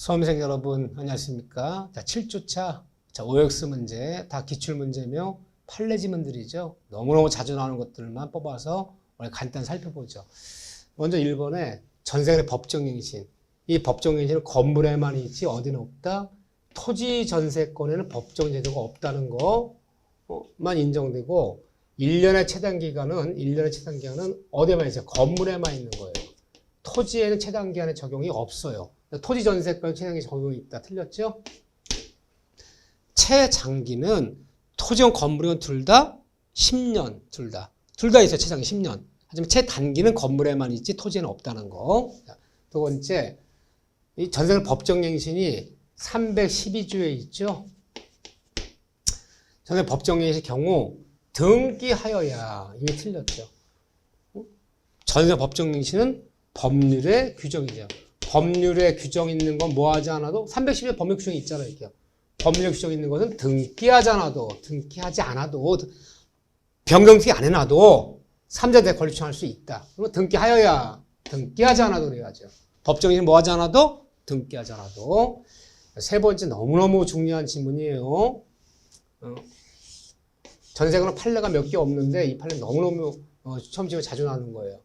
수험생 여러분 안녕하십니까? 자, 7주차 자, OX 문제 다 기출 문제며 판례 지문들이죠. 너무너무 자주 나오는 것들만 뽑아서 오늘 간단히 살펴보죠. 먼저 1번에 전세의 법정갱신. 이 법정갱신은 건물에만 있지 어디는 없다. 토지 전세권에는 법정 제도가 없다는 거만 인정되고 1년의 최단 기간은 1년의 최단 기간은 어디에만 있어요? 건물에만 있는 거예요. 토지에는 최단 기간의 적용이 없어요. 토지 전세권 최단기 적용이 있다. 틀렸죠? 최장기는 토지원 건물이건 둘 다 10년 둘 다. 둘 다 있어요. 최장기 10년. 하지만 최단기는 건물에만 있지 토지에는 없다는 거. 자, 두 번째, 이 전세권 법정갱신이 312조에 있죠. 전세 법정갱신의 경우 등기하여야 이게 틀렸죠. 어? 전세 법정갱신은 법률의 규정이죠. 법률에 규정 있는 건 뭐 하지 않아도 310의 법률 규정이 있잖아요. 이게 법률 규정 있는 것은 등기하지 않아도 등기하지 않아도 변경등기 안 해놔도 삼자대 권리 청할 수 있다. 그러면 등기하여야 등기하지 않아도 그래야죠. 법정이 뭐 하지 않아도 등기하지 않아도 세 번째 너무너무 중요한 질문이에요. 어, 전세금은 판례가 몇 개 없는데 이 판례 너무너무 어, 처음 지금 자주 나오는 거예요.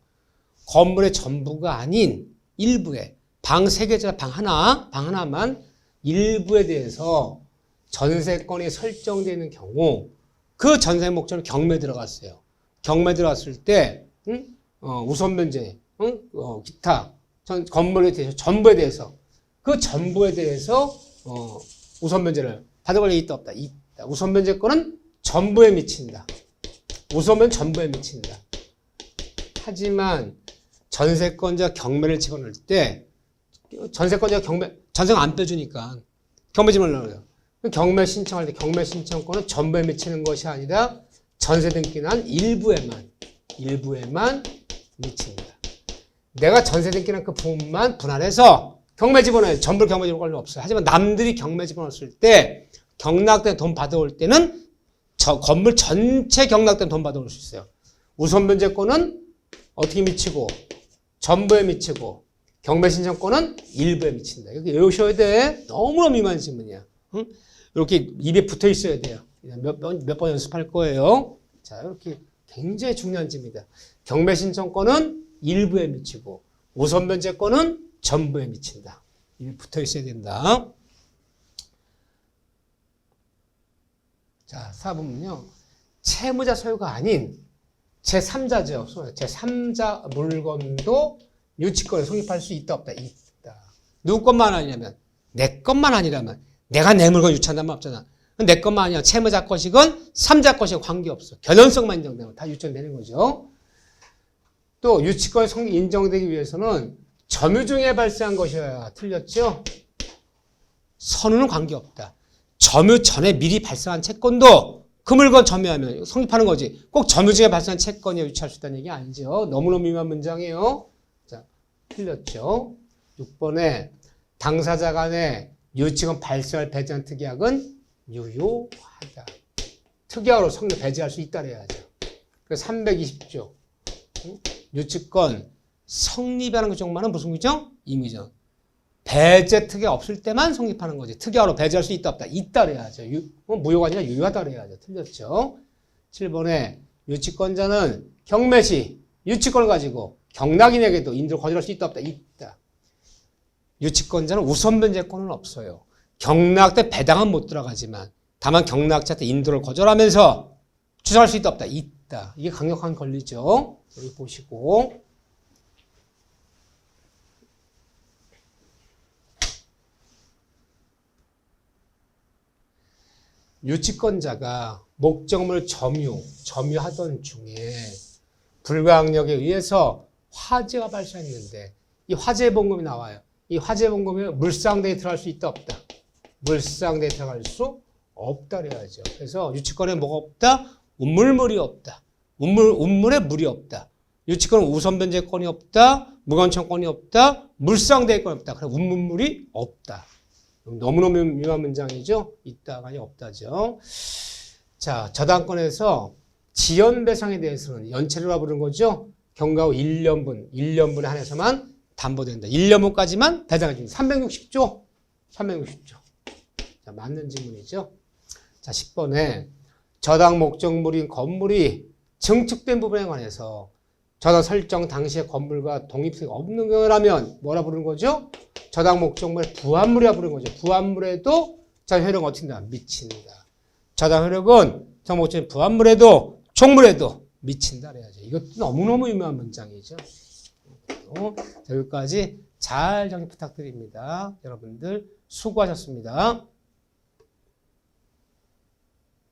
건물의 전부가 아닌 일부에 방 세 개짜 방 하나, 방 하나만 일부에 대해서 전세권이 설정되어 있는 경우 그 전세 목적으로 경매 들어갔어요. 경매 들어갔을 때 응? 어, 우선 면제, 응? 어, 기타 전, 건물에 대해서 전부에 대해서 그 전부에 대해서 어, 우선 면제를 받을 권리 있다 없다 있다. 우선 면제권은 전부에 미친다. 우선 면 전부에 미친다. 하지만 전세권자 경매를 집어넣을 때 전세권자 경매 전세가 안 빼주니까 경매 집어넣어요. 그래요. 경매 신청할 때 경매 신청권은 전부에 미치는 것이 아니라 전세 등기난 일부에만 일부에만 미칩니다. 내가 전세 등기난 그 부분만 분할해서 경매 집어넣어요. 전부 경매 집어넣을 없어요. 하지만 남들이 경매 집어넣었을 때 경락된 돈 받아올 때는 저 건물 전체 경락된 돈 받아올 수 있어요. 우선 면제권은 어떻게 미치고 전부에 미치고 경매 신청권은 일부에 미친다. 이렇게 외우셔야 돼. 너무너무 민망한 질문이야. 응? 이렇게 입에 붙어 있어야 돼요. 몇 번, 몇 번 연습할 거예요. 자, 이렇게 굉장히 중요한 질문이다. 경매 신청권은 일부에 미치고 우선 면제권은 전부에 미친다. 입에 붙어 있어야 된다. 자, 4번은요. 채무자 소유가 아닌 제3자죠. 제3자 물건도 유치권에 성립할 수 있다 없다 있다. 누구 것만 아니냐면 내 것만 아니라면 내가 내 물건 유치한다면 없잖아. 내 것만 아니야. 채무자 것이건 3자 것이건 관계없어. 견연성만 인정되면 다 유치되는 거죠. 또 유치권이 성 인정되기 위해서는 점유 중에 발생한 것이어야 틀렸죠. 선우는 관계없다. 점유 전에 미리 발생한 채권도 그 물건 점유하면 성립하는 거지. 꼭 점유 중에 발생한 채권이 유치할 수 있다는 얘기 아니죠. 너무너무 민망한 문장이에요. 자, 틀렸죠. 6번에 당사자 간에 유치권 발생할 배제한 특약은 유효하다. 특약으로 성립 배제할 수 있다 그래야죠. 그래서 320조. 유치권 성립하는 규정만은 무슨 규정? 임의정. 배제 특약 없을 때만 성립하는 거지. 특약으로 배제할 수 있다 없다. 있다 그래야죠. 유, 어, 무효가 아니라 유효하다 그래야죠. 틀렸죠. 7번에 유치권자는 경매 시 유치권을 가지고 경락인에게도 인도를 거절할 수 있다 없다. 있다. 유치권자는 우선 변제권은 없어요. 경락 때 배당은 못 들어가지만 다만 경락자 때 인도를 거절하면서 주장할 수 있다 없다. 있다. 이게 강력한 권리죠. 여기 보시고 유치권자가 목적물 점유, 점유하던 중에 불가항력에 의해서 화재가 발생했는데 이 화재 봉급이 나와요. 이 화재 봉급이 물상대에 들어갈 수 있다 없다. 물상대에 들어갈 수 없다 그래야죠. 그래서 유치권에 뭐가 없다? 운물물이 없다. 운물 운물에 물이 없다. 유치권은 우선 변제권이 없다. 무관청권이 없다. 물상대권이 없다. 그래 운물물이 없다. 너무너무 민망한 문장이죠. 있다가 아니 없다죠. 자, 저당권에서 지연 배상에 대해서는 연체료라 부르는 거죠. 경과 후 1년분, 1년분에 한해서만 담보된다. 1년분까지만 배상해 줍니다. 360조. 360조. 자, 맞는 질문이죠. 자, 10번에 저당 목적물인 건물이 증축된 부분에 관해서 저당 설정 당시의 건물과 독립성이 없는 경우라면 뭐라 부르는 거죠? 저당 목적물의 부합물이라 부르는 거죠. 부합물에도 저당 효력은 어떻게 된다? 미친다. 저당 효력은 저당 목적물 부합물에도 총물에도 미친다 그래야죠. 이것도 너무너무 유명한 문장이죠. 여기까지 잘 정리 부탁드립니다. 여러분들 수고하셨습니다.